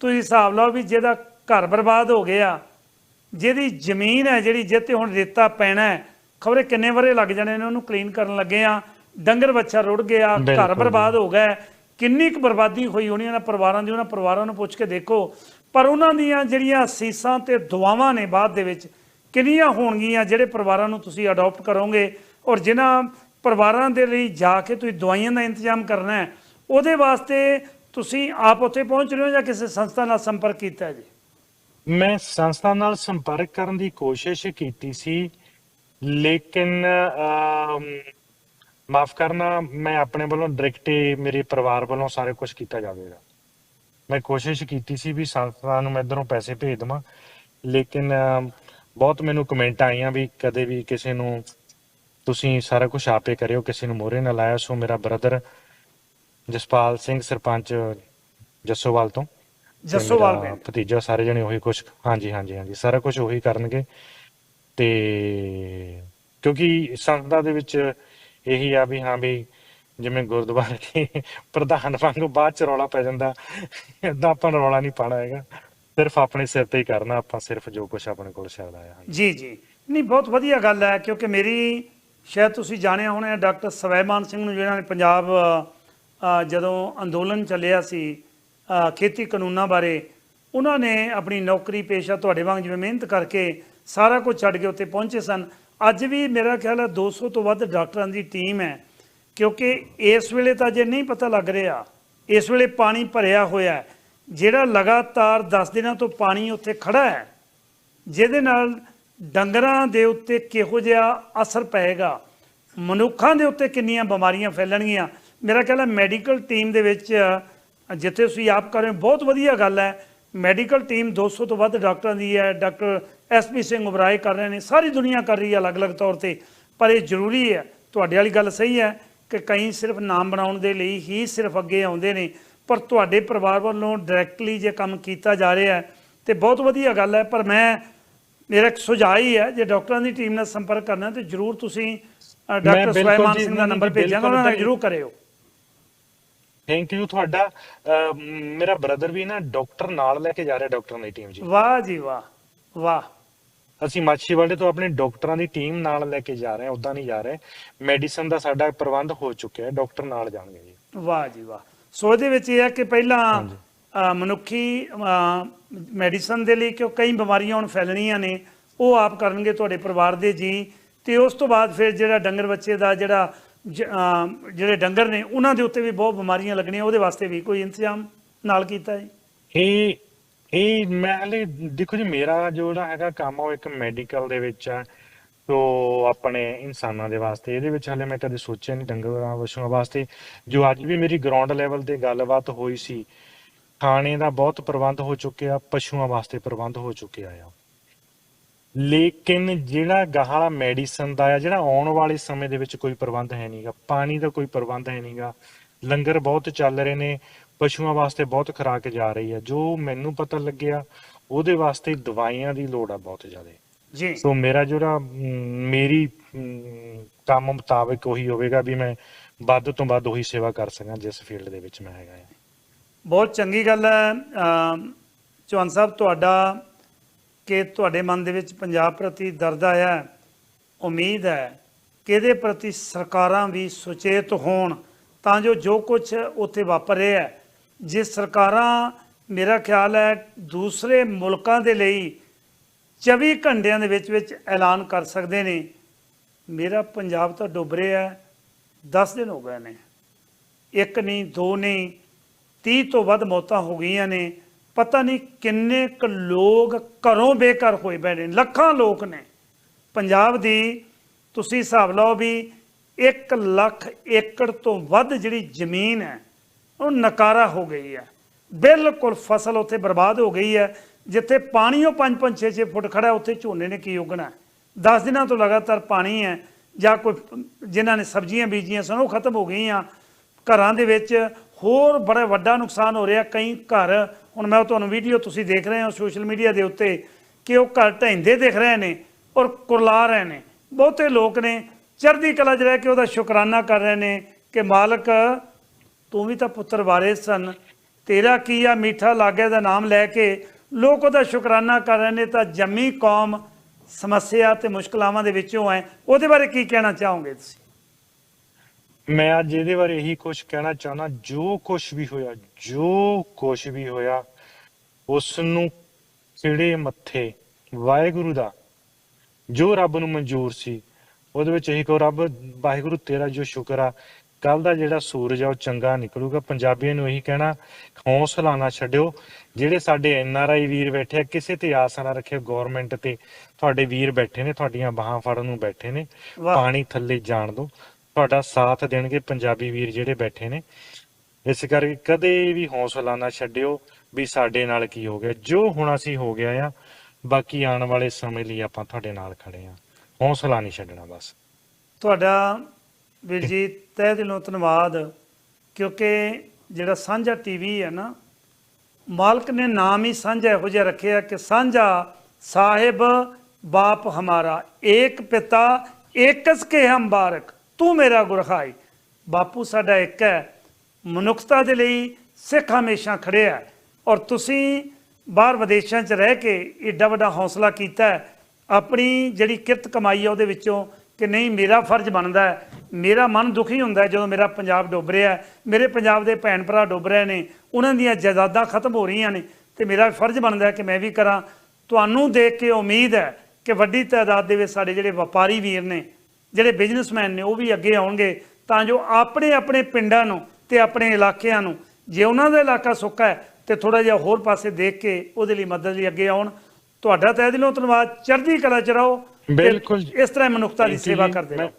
ਤੁਸੀਂ ਹਿਸਾਬ ਲਾਓ ਵੀ ਜਿਹਦਾ ਘਰ ਬਰਬਾਦ ਹੋ ਗਿਆ ਜਿਹਦੀ ਜ਼ਮੀਨ ਹੈ ਜਿਹੜੀ ਜਿੱਤੇ ਹੁਣ ਰੇਤਾ ਪੈਣਾ ਖਬਰੇ ਕਿੰਨੇ ਵਰੇ ਲੱਗ ਜਾਣੇ ਨੇ ਉਹਨੂੰ ਕਲੀਨ ਕਰਨ ਲੱਗੇ ਆ। ਡੰਗਰ ਬੱਚਾ ਰੁੜ ਗਿਆ ਘਰ ਬਰਬਾਦ ਹੋ ਗਿਆ ਕਿੰਨੀ ਕੁ ਬਰਬਾਦੀ ਹੋਈ ਹੋਣੀ ਉਹਨਾਂ ਪਰਿਵਾਰਾਂ ਦੀ ਉਹਨਾਂ ਪਰਿਵਾਰਾਂ ਨੂੰ ਪੁੱਛ ਕੇ ਦੇਖੋ। ਪਰ ਉਹਨਾਂ ਦੀਆਂ ਜਿਹੜੀਆਂ ਅਸੀਸਾਂ ਤੇ ਦੁਆਵਾਂ ਨੇ ਬਾਅਦ ਦੇ ਵਿੱਚ ਕਿੰਨੀਆਂ ਹੋਣਗੀਆਂ ਜਿਹੜੇ ਪਰਿਵਾਰਾਂ ਨੂੰ ਤੁਸੀਂ ਅਡਾਪਟ ਕਰੋਗੇ ਔਰ ਜਿਨ੍ਹਾਂ ਪਰਿਵਾਰਾਂ ਦੇ ਲਈ ਜਾ ਕੇ ਤੁਸੀਂ ਦਵਾਈਆਂ ਦਾ ਇੰਤਜ਼ਾਮ ਕਰਨਾ ਹੈ, ਉਹਦੇ ਵਾਸਤੇ ਤੁਸੀਂ ਆਪ ਉੱਥੇ ਪਹੁੰਚ ਰਹੇ ਹੋ ਜਾਂ ਕਿਸੇ ਸੰਸਥਾ ਨਾਲ ਸੰਪਰਕ ਕੀਤਾ ਹੈ ਜੀ? ਮੈਂ ਸੰਸਥਾ ਨਾਲ ਸੰਪਰਕ ਕਰਨ ਦੀ ਕੋਸ਼ਿਸ਼ ਕੀਤੀ ਸੀ, ਲੇਕਿਨ ਮਾਫ ਕਰਨਾ, ਮੈਂ ਆਪਣੇ ਵੱਲੋਂ ਡਾਇਰੈਕਟ ਮੇਰੇ ਪਰਿਵਾਰ ਵੱਲੋਂ ਸਾਰੇ ਕੁਝ ਕੀਤਾ ਜਾਵੇਗਾ। ਮੈਂ ਕੋਸ਼ਿਸ਼ ਕੀਤੀ ਸੀ ਵੀ ਸੰਸਥਾ ਨੂੰ ਮੈਂ ਇਧਰੋਂ ਪੈਸੇ ਭੇਜ ਦੇਵਾਂ, ਲੇਕਿਨ ਬਹੁਤ ਮੈਨੂੰ ਕਮੈਂਟ ਆਈਆਂ ਵੀ ਕਦੇ ਵੀ ਕਿਸੇ ਨੂੰ ਤੁਸੀਂ ਸਾਰਾ ਕੁਝ ਆਪੇ ਕਰਿਓ ਕਿਸੇ ਨੂੰ ਮੋਰੇ ਨਾ ਲਾਇਆ ਸੋ ਮੇਰਾ ਬ੍ਰਦਰ ਜਸਪਾਲ ਸਿੰਘ ਸਰਪੰਚ ਜੱਸੋਵਾਲ ਤੋਂ ਜੱਸੋਵਾਲ ਮੇਰਾ ਪਿੰਡ। ਭਤੀਜਾ ਸਾਰੇ ਜਣੇ ਉਹੀ ਕੁਝ ਹਾਂਜੀ ਹਾਂਜੀ ਹਾਂਜੀ ਸਾਰਾ ਕੁਝ ਉਹੀ ਕਰਨਗੇ। ਤੇ ਕਿਉਂਕਿ ਸੰਸਥਾ ਦੇ ਵਿੱਚ ਇਹੀ ਆ ਵੀ ਹਾਂ ਵੀ ਜਿਵੇਂ ਗੁਰਦੁਆਰੇ ਦੇ ਪ੍ਰਧਾਨ ਵਾਂਗੂ ਬਾਅਦ ਚ ਰੌਲਾ ਪੈ ਜਾਂਦਾ ਏਦਾਂ ਆਪਾਂ ਰੌਲਾ ਨਹੀਂ ਪਾਣਾ ਹੈਗਾ। ਸਿਰਫ ਆਪਣੇ ਸਿਰ ਤੇ ਹੀ ਕਰਨਾ ਆਪਾਂ ਸਿਰਫ ਜੋ ਕੁਝ ਆਪਣੇ ਕੋਲ ਆਇਆ ਹਾਂਜੀ। ਜੀ ਜੀ। ਨਹੀਂ ਬਹੁਤ ਵਧੀਆ ਗੱਲ ਹੈ ਕਿਉਂਕਿ ਮੇਰੀ ਸ਼ਾਇਦ ਤੁਸੀਂ ਜਾਣਿਆ ਹੋਣਾ ਡਾਕਟਰ ਸਵੈਮਾਨ ਸਿੰਘ ਨੂੰ ਜਿਹਨਾਂ ਨੇ ਪੰਜਾਬ ਜਦੋਂ ਅੰਦੋਲਨ ਚੱਲਿਆ ਸੀ ਖੇਤੀ ਕਾਨੂੰਨਾਂ ਬਾਰੇ, ਉਹਨਾਂ ਨੇ ਆਪਣੀ ਨੌਕਰੀ ਪੇਸ਼ਾ ਤੁਹਾਡੇ ਵਾਂਗ ਜਿਵੇਂ ਮਿਹਨਤ ਕਰਕੇ ਸਾਰਾ ਕੁਝ ਛੱਡ ਕੇ ਉੱਥੇ ਪਹੁੰਚੇ ਸਨ। ਅੱਜ ਵੀ ਮੇਰਾ ਖਿਆਲ ਹੈ 200 ਤੋਂ ਵੱਧ ਡਾਕਟਰਾਂ ਦੀ ਟੀਮ ਹੈ, ਕਿਉਂਕਿ ਇਸ ਵੇਲੇ ਤਾਂ ਜੇ ਨਹੀਂ ਪਤਾ ਲੱਗ ਰਿਹਾ। ਇਸ ਵੇਲੇ ਪਾਣੀ ਭਰਿਆ ਹੋਇਆ ਹੈ। ਜਿਹੜਾ ਲਗਾਤਾਰ 10 ਦਿਨਾਂ ਤੋਂ ਪਾਣੀ ਉੱਥੇ ਖੜਾ ਹੈ, ਜਿਹਦੇ ਨਾਲ ਡੰਗਰਾਂ ਦੇ ਉੱਤੇ ਕਿਹੋ ਜਿਹਾ ਅਸਰ ਪਏਗਾ? ਮਨੁੱਖਾਂ ਦੇ ਉੱਤੇ ਕਿੰਨੀਆਂ ਬਿਮਾਰੀਆਂ ਫੈਲਣਗੀਆਂ? ਮੇਰਾ ਖਿਆਲ ਹੈ ਮੈਡੀਕਲ ਟੀਮ ਦੇ ਵਿੱਚ ਜਿੱਥੇ ਤੁਸੀਂ ਆਪ ਕਰ ਰਹੇ ਹੋ, ਬਹੁਤ ਵਧੀਆ ਗੱਲ ਹੈ। ਮੈਡੀਕਲ ਟੀਮ 200 ਤੋਂ ਵੱਧ ਡਾਕਟਰਾਂ ਦੀ ਹੈ, ਡਾਕਟਰ ਐਸਪੀ ਸਿੰਘ ਉਬਰਾਏ ਕਰ ਰਹੇ ਨੇ। ਸਾਰੀ ਦੁਨੀਆ ਕਰ ਰਹੀ ਹੈ ਅਲੱਗ-ਅਲੱਗ ਤੌਰ ਤੇ, ਪਰ ਇਹ ਜ਼ਰੂਰੀ ਹੈ। ਤੁਹਾਡੇ ਵਾਲੀ ਗੱਲ ਸਹੀ ਹੈ ਕਿ ਕਈ ਸਿਰਫ ਨਾਮ ਬਣਾਉਣ ਦੇ ਲਈ ਹੀ ਸਿਰਫ ਅੱਗੇ ਆਉਂਦੇ ਨੇ, ਪਰ ਤੁਹਾਡੇ ਪਰਿਵਾਰ ਵੱਲੋਂ ਡਾਇਰੈਕਟਲੀ ਜੇ ਕੰਮ ਕੀਤਾ ਜਾ ਰਿਹਾ ਹੈ, ਤੇ ਬਹੁਤ ਵਧੀਆ ਗੱਲ ਹੈ। ਪਰ ਮੈਂ ਮੇਰਾ ਇੱਕ ਸੁਝਾਅ ਹੀ ਹੈ ਜੇ ਡਾਕਟਰਾਂ ਦੀ ਟੀਮ ਨਾਲ ਸੰਪਰਕ ਕਰਨਾ ਤੇ ਜਰੂਰ ਤੁਸੀਂ ਡਾਕਟਰ ਸੁਲੇਮਾਨ ਸਿੰਘ ਦਾ ਨੰਬਰ ਭੇਜਾਂਗਾ ਉਹਨਾਂ ਨਾਲ। ਜਰੂਰ ਕਰਿਓ। ਥੈਂਕ ਯੂ ਤੁਹਾਡਾ ਮੇਰਾ ਬ੍ਰਦਰ ਵੀ ਨਾ ਡਾਕਟਰ ਨਾਲ ਲੈ ਕੇ ਜਾ ਰਿਹਾ ਡਾਕਟਰਾਂ ਦੀ ਟੀਮ ਜੀ। ਵਾਹ ਜੀ ਵਾਹ ਵਾਹ। ਅਸੀਂ ਮਾਛੀਵਾੜੇ ਤੋਂ ਆਪਣੇ ਡਾਕਟਰਾਂ ਦੀ ਟੀਮ ਨਾਲ ਲੈ ਕੇ ਜਾ ਰਹੇ ਹਾਂ ਉਦਾਂ ਨਹੀਂ ਜਾ ਰਹੇ। ਮੈਡੀਸਨ ਦਾ ਸਾਡਾ ਪ੍ਰਬੰਧ ਹੋ ਚੁੱਕਿਆ ਹੈ ਡਾਕਟਰ ਨਾਲ ਜਾਣਗੇ ਜੀ। ਵਾਹ ਜੀ ਵਾਹ। ਸੋ ਇਹਦੇ ਵਿੱਚ ਇਹ ਹੈ ਕਿ ਪਹਿਲਾਂ ਮਨੁੱਖੀ ਮੈਡੀਸਨ ਦੇ ਲਈ ਕਿਉਂ ਕਈ ਬਿਮਾਰੀਆਂ ਹੁਣ ਫੈਲਣੀਆਂ ਨੇ, ਉਹ ਆਪ ਕਰਨਗੇ ਤੁਹਾਡੇ ਪਰਿਵਾਰ ਦੇ ਜੀ। ਤੇ ਉਸ ਤੋਂ ਬਾਅਦ ਫਿਰ ਜਿਹੜਾ ਡੰਗਰ ਬੱਚੇ ਦਾ ਜਿਹੜਾ ਜਿਹੜੇ ਡੰਗਰ ਨੇ, ਉਹਨਾਂ ਦੇ ਉੱਤੇ ਵੀ ਬਹੁਤ ਬਿਮਾਰੀਆਂ ਲੱਗਣੀਆਂ, ਉਹਦੇ ਵਾਸਤੇ ਵੀ ਕੋਈ ਇੰਤਜ਼ਾਮ ਨਾਲ ਕੀਤਾ ਹੈ ਇਹ ਇਹ ਮੈਂ ਹਲੇ ਦੇਖੋ ਜੀ, ਮੇਰਾ ਜਿਹੜਾ ਹੈਗਾ ਕੰਮ ਉਹ ਇੱਕ ਮੈਡੀਕਲ ਦੇ ਵਿੱਚ ਆ। ਤੋ ਆਪਣੇ ਇਨਸਾਨਾਂ ਦੇ ਵਾਸਤੇ, ਇਹਦੇ ਵਿੱਚ ਹਲੇ ਮੈਂ ਕਦੇ ਸੋਚਿਆ ਨਹੀਂ ਡੰਗਰਾਂ ਪਸ਼ੂਆਂ ਵਾਸਤੇ। ਜੋ ਅੱਜ ਵੀ ਮੇਰੀ ਗਰਾਊਂਡ ਲੈਵਲ ਤੇ ਗੱਲਬਾਤ ਹੋਈ ਸੀ ਖਾਣੇ ਦਾ ਬਹੁਤ ਪ੍ਰਬੰਧ ਹੋ ਚੁੱਕਿਆ ਪਸ਼ੂਆਂ ਵਾਸਤੇ ਪ੍ਰਬੰਧ ਹੋ ਚੁੱਕਿਆ ਆ। ਲੇਕਿਨ ਜਿਹੜਾ ਗਾਹਾਂ ਮੈਡੀਸਨ ਦਾ ਆ ਜਿਹੜਾ ਆਉਣ ਵਾਲੇ ਸਮੇਂ ਦੇ ਵਿੱਚ ਕੋਈ ਪ੍ਰਬੰਧ ਹੈ ਨਹੀਂਗਾ। ਪਾਣੀ ਦਾ ਕੋਈ ਪ੍ਰਬੰਧ ਹੈ ਨਹੀਂਗਾ। ਲੰਗਰ ਬਹੁਤ ਚੱਲ ਰਹੇ ਨੇ ਪਸ਼ੂਆਂ ਵਾਸਤੇ ਬਹੁਤ ਖੁਰਾਕ ਜਾ ਰਹੀ ਹੈ ਜੋ ਮੈਨੂੰ ਪਤਾ ਲੱਗਿਆ ਉਹਦੇ ਵਾਸਤੇ ਦਵਾਈਆਂ ਦੀ ਲੋੜ ਆ ਬਹੁਤ ਜ਼ਿਆਦਾ। ਜੀ। ਸੋ ਮੇਰਾ ਜਿਹੜਾ ਮੇਰੀ ਕੰਮ ਮੁਤਾਬਕ ਉਹੀ ਹੋਵੇਗਾ ਵੀ ਮੈਂ ਵੱਧ ਤੋਂ ਵੱਧ ਉਹੀ ਸੇਵਾ ਕਰ ਸਕਾਂ ਜਿਸ ਫੀਲਡ ਦੇ ਵਿੱਚ ਮੈਂ ਹੈਗਾ ਹਾਂ ਬਹੁਤ ਚੰਗੀ ਗੱਲ ਹੈ। ਅਮ ਚੌਹਾਨ ਸਾਹਿਬ, ਤੁਹਾਡਾ ਕਿ ਤੁਹਾਡੇ ਮਨ ਦੇ ਵਿੱਚ ਪੰਜਾਬ ਪ੍ਰਤੀ ਦਰਦ ਆਇਆ ਉਮੀਦ ਹੈ ਕਿ ਇਹਦੇ ਪ੍ਰਤੀ ਸਰਕਾਰਾਂ ਵੀ ਸੁਚੇਤ ਹੋਣ, ਤਾਂ ਜੋ ਜੋ ਕੁਝ ਉੱਥੇ ਵਾਪਰ ਰਿਹਾ ਹੈ। ਜੇ ਸਰਕਾਰਾਂ, ਮੇਰਾ ਖਿਆਲ ਹੈ, ਦੂਸਰੇ ਮੁਲਕਾਂ ਦੇ ਲਈ 24 ਘੰਟਿਆਂ ਦੇ ਵਿੱਚ ਵਿੱਚ ਐਲਾਨ ਕਰ ਸਕਦੇ ਨੇ, ਮੇਰਾ ਪੰਜਾਬ ਤਾਂ ਡੁੱਬ ਰਿਹਾ ਹੈ। 10 ਦਿਨ ਹੋ ਗਏ ਨੇ। ਇੱਕ ਨਹੀਂ, ਦੋ ਨਹੀਂ 30 ਤੋਂ ਵੱਧ ਮੌਤਾਂ ਹੋ ਗਈਆਂ ਨੇ। ਪਤਾ ਨਹੀਂ ਕਿੰਨੇ ਕੁ ਲੋਕ ਘਰੋਂ ਬੇਘਰ ਹੋਏ ਪਏ ਨੇ। ਲੱਖਾਂ ਲੋਕ ਨੇ। ਪੰਜਾਬ ਦੀ ਤੁਸੀਂ ਹਿਸਾਬ ਲਓ ਵੀ 1 ਲੱਖ ਏਕੜ ਤੋਂ ਵੱਧ ਜਿਹੜੀ ਜ਼ਮੀਨ ਹੈ ਉਹ ਨਕਾਰਾ ਹੋ ਗਈ ਹੈ। ਬਿਲਕੁਲ ਫਸਲ ਉੱਥੇ ਬਰਬਾਦ ਹੋ ਗਈ ਹੈ। ਜਿੱਥੇ ਪਾਣੀ ਉਹ 5-5 6-6 ਫੁੱਟ ਖੜਾ ਉੱਥੇ ਝੋਨੇ ਨੇ ਕੀ ਉਗਣਾ 10 ਦਿਨਾਂ ਤੋਂ ਲਗਾਤਾਰ ਪਾਣੀ ਹੈ ਜਾਂ ਕੋਈ ਜਿਨ੍ਹਾਂ ਨੇ ਸਬਜ਼ੀਆਂ ਬੀਜੀਆਂ ਸਨ, ਉਹ ਖਤਮ ਹੋ ਗਈਆਂ। ਘਰਾਂ ਦੇ ਵਿੱਚ ਹੋਰ ਬੜਾ ਵੱਡਾ ਨੁਕਸਾਨ ਹੋ ਰਿਹਾ ਕਈ ਘਰ। ਹੁਣ ਮੈਂ ਤੁਹਾਨੂੰ ਵੀਡੀਓ ਤੁਸੀਂ ਦੇਖ ਰਹੇ ਹੋ ਸੋਸ਼ਲ ਮੀਡੀਆ ਦੇ ਉੱਤੇ ਕਿ ਉਹ ਘਰ ਢੈਂਦੇ ਦਿਖ ਰਹੇ ਨੇ ਔਰ ਕੁਰਲਾ ਰਹੇ ਨੇ। ਬਹੁਤੇ ਲੋਕ ਨੇ, ਚੜ੍ਹਦੀ ਕਲਾ 'ਚ ਰਹਿ ਕੇ ਉਹਦਾ ਸ਼ੁਕਰਾਨਾ ਕਰ ਰਹੇ ਨੇ ਕਿ ਮਾਲਕ, ਤੂੰ ਵੀ ਤਾਂ ਪੁੱਤਰ ਵਾਰਿਸ ਸਨ। ਤੇਰਾ ਕੀ ਆ ਮੀਠਾ ਲਾਗੇ ਦਾ ਨਾਮ ਲੈ ਕੇ ਲੋਕ ਉਹਦਾ ਸ਼ੁਕਰਾਨਾ ਕਰ ਰਹੇ ਨੇ ਤਾਂ ਜੰਮੀ ਕੌਮ ਸਮੱਸਿਆ ਤੇ ਮੁਸ਼ਕਲਾਵਾਂ ਦੇ ਵਿੱਚੋਂ ਹੈ। ਉਹਦੇ ਬਾਰੇ ਕੀ ਕਹਿਣਾ ਚਾਹੋਗੇ ਤੁਸੀਂ? ਮੈਂ ਅੱਜ ਇਹਦੇ ਬਾਰੇ ਇਹੀ ਕੁਝ ਕਹਿਣਾ ਚਾਹਨਾ ਜੋ ਕੁਝ ਵੀ ਹੋਇਆ ਜੋ ਕੁਝ ਵੀ ਹੋਇਆ ਉਸ ਨੂੰ ਕਿਹੜੇ ਮੱਥੇ ਵਾਹਿਗੁਰੂ ਦਾ ਜੋ ਰੱਬ ਨੂੰ ਮਨਜ਼ੂਰ ਸੀ ਉਹਦੇ ਵਿੱਚ ਇਹੀ ਕਹੋ ਰੱਬ ਵਾਹਿਗੁਰੂ ਤੇਰਾ ਜੋ ਸ਼ੁਕਰ ਆ ਕੱਲ ਦਾ ਜਿਹੜਾ ਸੂਰਜ ਆ ਉਹ ਚੰਗਾ ਨਿਕਲੂਗਾ ਪੰਜਾਬੀਆਂ ਨੂੰ ਇਹੀ ਕਹਿਣਾ ਹੌਸਲਾ ਨਾ ਛੱਡਿਓ ਜਿਹੜੇ ਸਾਡੇ ਐਨ ਆਰ ਆਈ ਵੀਰ ਬੈਠੇ ਆ ਕਿਸੇ ਤੇ ਆਸ ਨਾ ਰੱਖਿਓ ਗਵਰਨਮੈਂਟ ਤੇ ਤੁਹਾਡੇ ਵੀਰ ਬੈਠੇ ਨੇ ਤੁਹਾਡੀਆਂ ਬਾਹਾਂ ਫੜਨ ਨੂੰ ਬੈਠੇ ਨੇ। ਪਾਣੀ ਥੱਲੇ ਜਾਣ ਦਿਓ ਤੁਹਾਡਾ ਸਾਥ ਦੇਣਗੇ ਪੰਜਾਬੀ ਵੀਰ ਜਿਹੜੇ ਬੈਠੇ ਨੇ। ਇਸ ਕਰਕੇ ਕਦੇ ਵੀ ਹੌਸਲਾ ਨਾ ਛੱਡਿਓ ਵੀ ਸਾਡੇ ਨਾਲ ਕੀ ਹੋ ਗਿਆ। ਜੋ ਹੋਣਾ ਸੀ ਹੋ ਗਿਆ ਆ, ਬਾਕੀ ਆਉਣ ਵਾਲੇ ਸਮੇਂ ਲਈ ਆਪਾਂ ਤੁਹਾਡੇ ਨਾਲ ਖੜੇ ਆ। ਹੌਸਲਾ ਨਹੀਂ ਛੱਡਣਾ ਬਸ। ਤੁਹਾਡਾ ਵੀਰ ਜੀ, ਤਹਿ ਦਿਲੋਂ ਧੰਨਵਾਦ, ਕਿਉਂਕਿ ਜਿਹੜਾ ਸਾਂਝਾ ਟੀਵੀ ਹੈ ਨਾ, ਮਾਲਕ ਨੇ ਨਾਮ ਹੀ ਸਾਂਝਾ ਇਹੋ ਜਿਹਾ ਰੱਖਿਆ ਕਿ ਸਾਂਝਾ ਸਾਹਿਬ, ਬਾਪ ਹਮਾਰਾ, ਏਕ ਪਿਤਾ, ਏਕਸ ਕੇ ਹਮ ਬਾਰਕ। ਤੂੰ ਮੇਰਾ ਗੁਰਖਾਈ ਬਾਪੂ ਸਾਡਾ ਇੱਕ ਹੈ। ਮਨੁੱਖਤਾ ਦੇ ਲਈ ਸਿੱਖ ਹਮੇਸ਼ਾ ਖੜਿਆ ਹੈ ਔਰ ਤੁਸੀਂ ਬਾਹਰ ਵਿਦੇਸ਼ਾਂ 'ਚ ਰਹਿ ਕੇ ਏਡਾ ਵੱਡਾ ਹੌਸਲਾ ਕੀਤਾ ਆਪਣੀ ਜਿਹੜੀ ਕਿਰਤ ਕਮਾਈ ਹੈ ਉਹਦੇ ਵਿੱਚੋਂ ਕਿ ਨਹੀਂ, ਮੇਰਾ ਫਰਜ਼ ਬਣਦਾ ਹੈ। ਮੇਰਾ ਮਨ ਦੁਖੀ ਹੁੰਦਾ ਜਦੋਂ ਮੇਰਾ ਪੰਜਾਬ ਡੁੱਬ ਰਿਹਾ ਮੇਰੇ ਪੰਜਾਬ ਦੇ ਭੈਣ ਭਰਾ ਡੁੱਬ ਰਹੇ ਨੇ। ਉਹਨਾਂ ਦੀਆਂ ਜਾਇਦਾਦਾਂ ਖਤਮ ਹੋ ਰਹੀਆਂ ਨੇ। ਤੇ ਮੇਰਾ ਫਰਜ਼ ਬਣਦਾ ਕਿ ਮੈਂ ਵੀ ਕਰਾਂ। ਤੁਹਾਨੂੰ ਦੇਖ ਕੇ ਉਮੀਦ ਹੈ ਕਿ ਵੱਡੀ ਤਾਦਾਦ ਦੇ ਵਿੱਚ ਸਾਡੇ ਜਿਹੜੇ ਵਪਾਰੀ ਵੀਰ ਨੇ ਜਿਹੜੇ ਬਿਜ਼ਨਸਮੈਨ ਨੇ ਉਹ ਵੀ ਅੱਗੇ ਆਉਣਗੇ। ਤਾਂ ਜੋ ਆਪਣੇ ਆਪਣੇ ਪਿੰਡਾਂ ਨੂੰ ਤੇ ਆਪਣੇ ਇਲਾਕਿਆਂ ਨੂੰ ਜੇ ਉਹਨਾਂ ਦਾ ਇਲਾਕਾ ਸੁੱਕਾ ਹੈ ਤੇ ਥੋੜਾ ਜਿਹਾ ਹੋਰ ਪਾਸੇ ਦੇਖ ਕੇ ਉਹਦੇ ਲਈ ਮਦਦ ਲਈ ਅੱਗੇ ਆਉਣ। ਤੁਹਾਡਾ ਤਹਿ ਦਿਲੋਂ ਧੰਨਵਾਦ। ਚੜ੍ਹਦੀ ਕਲਾ ਚ ਰਹੋ ਬਿਲਕੁਲ। ਇਸ ਤਰ੍ਹਾਂ ਮਨੁੱਖਤਾ ਦੀ ਸੇਵਾ। ਕਰਦੇ ਰਹੋ।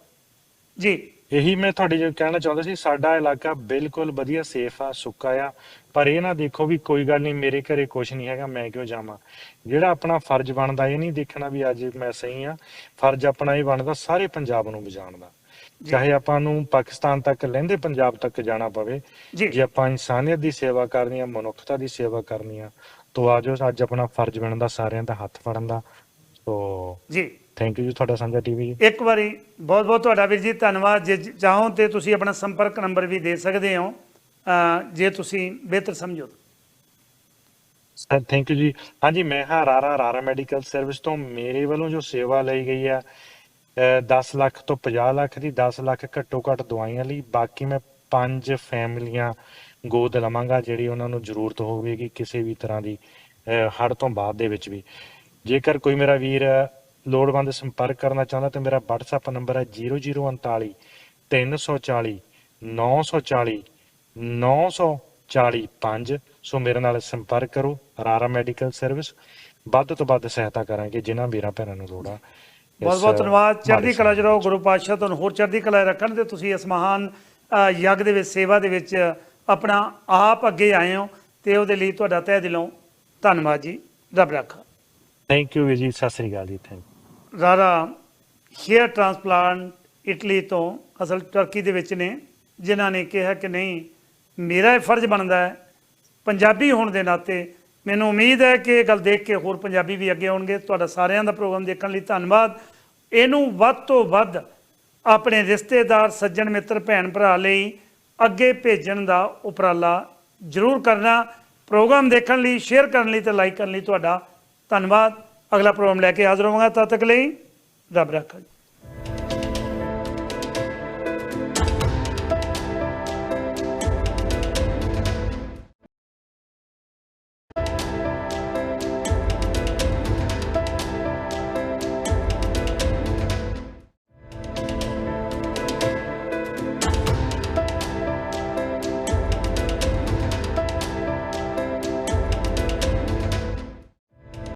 ਜੀ। ਇਹੀ ਮੈਂ ਤੁਹਾਡੇ ਜੋ ਕਹਿਣਾ ਚਾਹੁੰਦਾ ਸੀ ਸਾਡਾ ਇਲਾਕਾ ਬਿਲਕੁਲ ਵਧੀਆ ਸੇਫ ਆ ਸੁੱਕਾ ਆ। ਪਰ ਇਹ ਨਾ ਦੇਖੋ ਵੀ ਕੋਈ ਗੱਲ ਨਹੀਂ ਮੇਰੇ ਘਰੇ ਕੁਝ ਨਹੀਂ ਹੈਗਾ ਮੈਂ ਕਿਉਂ ਜਾਵਾਂ? ਜਿਹੜਾ ਆਪਣਾ ਫਰਜ਼ ਬਣਦਾ ਇਹ ਨਹੀਂ ਦੇਖਣਾ ਵੀ ਅੱਜ ਮੈਂ ਸਹੀ ਆ। ਫਰਜ਼ ਆਪਣਾ ਇਹ ਬਣਦਾ ਸਾਰੇ ਪੰਜਾਬ ਨੂੰ ਬਚਾਉਣ ਦਾ। ਚਾਹੇ ਆਪਾਂ ਨੂੰ ਪਾਕਿਸਤਾਨ ਤੱਕ ਲਹਿੰਦੇ ਪੰਜਾਬ ਤੱਕ ਜਾਣਾ ਪਵੇ। ਜੀ। ਆਪਾਂ ਇਨਸਾਨੀਅਤ ਦੀ ਸੇਵਾ ਕਰਨੀ ਆ ਮਨੁੱਖਤਾ ਦੀ ਸੇਵਾ ਕਰਨੀ ਆ ਤੋ ਆਜੋ ਅੱਜ ਆਪਣਾ ਫਰਜ਼ ਬਣਦਾ ਸਾਰਿਆਂ ਦਾ ਹੱਥ ਫੜਨ ਦਾ। ਸੋ ਜੀ। ਥੈਂਕ ਯੂ ਜੀ ਤੁਹਾਡਾ ਸਾਂਝਾ ਟੀਵੀ ਜੀ। ਇੱਕ ਵਾਰੀ ਬਹੁਤ ਬਹੁਤ ਤੁਹਾਡਾ ਵੀਰ ਜੀ ਧੰਨਵਾਦ। ਜੇ ਚਾਹੋ ਤੇ ਤੁਸੀਂ ਆਪਣਾ ਸੰਪਰਕ ਨੰਬਰ ਵੀ ਦੇ ਸਕਦੇ ਹੋ ਜੇ ਤੁਸੀਂ ਬਿਹਤਰ ਸਮਝੋ ਸਰ ਥੈਂਕ ਯੂ ਜੀ। ਹਾਂਜੀ ਮੈਂ ਹਾਂ ਰਾਰਾ ਰਾਰਾ ਮੈਡੀਕਲ ਸਰਵਿਸ ਤੋਂ। ਮੇਰੇ ਵੱਲੋਂ ਜੋ ਸੇਵਾ ਲਈ ਗਈ ਆ ਅਹ 10 ਲੱਖ ਤੋਂ 50 ਲੱਖ ਦੀ 10 ਲੱਖ ਘੱਟੋ ਘੱਟ ਦਵਾਈਆਂ ਲਈ। ਬਾਕੀ ਮੈਂ ਪੰਜ ਫੈਮਲੀਆਂ ਗੋਦ ਲਵਾਂਗਾ ਜਿਹੜੀ ਉਹਨਾਂ ਨੂੰ ਜ਼ਰੂਰਤ ਹੋਵੇਗੀ ਕਿਸੇ ਵੀ ਤਰ੍ਹਾਂ ਦੀ ਹੜ ਤੋਂ ਬਾਅਦ ਦੇ ਵਿੱਚ ਵੀ। ਜੇਕਰ ਕੋਈ ਮੇਰਾ ਵੀਰ ਲੋੜਵੰਦ ਸੰਪਰਕ ਕਰਨਾ ਚਾਹੁੰਦਾ ਤਾਂ ਮੇਰਾ WhatsApp ਨੰਬਰ ਹੈ 0039 340 940 9445 ਸੋ ਮੇਰੇ ਨਾਲ ਸੰਪਰਕ ਕਰੋ ਰਾਰਾ ਮੈਡੀਕਲ ਸਰਵਿਸ। ਵੱਧ ਤੋਂ ਵੱਧ ਸਹਾਇਤਾ ਕਰਾਂਗੇ ਜਿਨ੍ਹਾਂ ਵੀਰਾਂ ਭੈਣਾਂ ਨੂੰ ਲੋੜ ਆ। ਬਹੁਤ ਬਹੁਤ ਧੰਨਵਾਦ। ਚੜ੍ਹਦੀ ਕਲਾ ਰਹੋ ਗੁਰੂ ਪਾਤਸ਼ਾਹ ਤੁਹਾਨੂੰ ਹੋਰ ਚੜ੍ਹਦੀ ਕਲਾ ਰੱਖਣ ਤੇ ਤੁਸੀਂ ਇਸ ਮਹਾਨ ਯੱਗ ਦੇ ਵਿੱਚ ਸੇਵਾ ਦੇ ਵਿੱਚ ਆਪਣਾ ਆਪ ਅੱਗੇ ਆਏ ਹੋ ਤੇ ਉਹਦੇ ਲਈ ਤੁਹਾਡਾ ਤਹਿ ਦਿਲੋਂ ਧੰਨਵਾਦ ਜੀ। ਰੱਬ ਰੱਖਾ। ਥੈਂਕ ਯੂ ਜੀ। ਸਤਿ ਸ੍ਰੀ ਅਕਾਲ ਜੀ। ਥੈਂਕ ਰਾਰਾ ਹੇਅਰ ਟ੍ਰਾਂਸਪਲਾਂਟ ਇਟਲੀ ਤੋਂ ਅਸਲ ਟਰਕੀ ਦੇ ਵਿੱਚ ਨੇ, ਜਿਨ੍ਹਾਂ ਨੇ ਕਿਹਾ ਕਿ ਨਹੀਂ, ਮੇਰਾ ਇਹ ਫਰਜ਼ ਬਣਦਾ ਹੈ, ਪੰਜਾਬੀ ਹੋਣ ਦੇ ਨਾਤੇ ਮੈਨੂੰ ਉਮੀਦ ਹੈ ਕਿ ਇਹ ਗੱਲ ਦੇਖ ਕੇ ਹੋਰ ਪੰਜਾਬੀ ਵੀ ਅੱਗੇ ਆਉਣਗੇ। ਤੁਹਾਡਾ ਸਾਰਿਆਂ ਦਾ ਪ੍ਰੋਗਰਾਮ ਦੇਖਣ ਲਈ ਧੰਨਵਾਦ। ਇਹਨੂੰ ਵੱਧ ਤੋਂ ਵੱਧ ਆਪਣੇ ਰਿਸ਼ਤੇਦਾਰ, ਸੱਜਣ ਮਿੱਤਰ, ਭੈਣ ਭਰਾ ਲਈ ਅੱਗੇ ਭੇਜਣ ਦਾ ਉਪਰਾਲਾ ਜ਼ਰੂਰ ਕਰਨਾ। ਪ੍ਰੋਗਰਾਮ ਦੇਖਣ ਲਈ, ਸ਼ੇਅਰ ਕਰਨ ਲਈ ਤੇ ਲਾਈਕ ਕਰਨ ਲਈ ਤੁਹਾਡਾ ਧੰਨਵਾਦ। ਅਗਲਾ ਪ੍ਰੋਗਰਾਮ ਲੈ ਕੇ ਹਾਜ਼ਰ ਹੋਵਾਂਗਾ ਤਦ ਤੱਕ ਲਈ ਰੱਬ ਰੱਖਾ ਜੀ।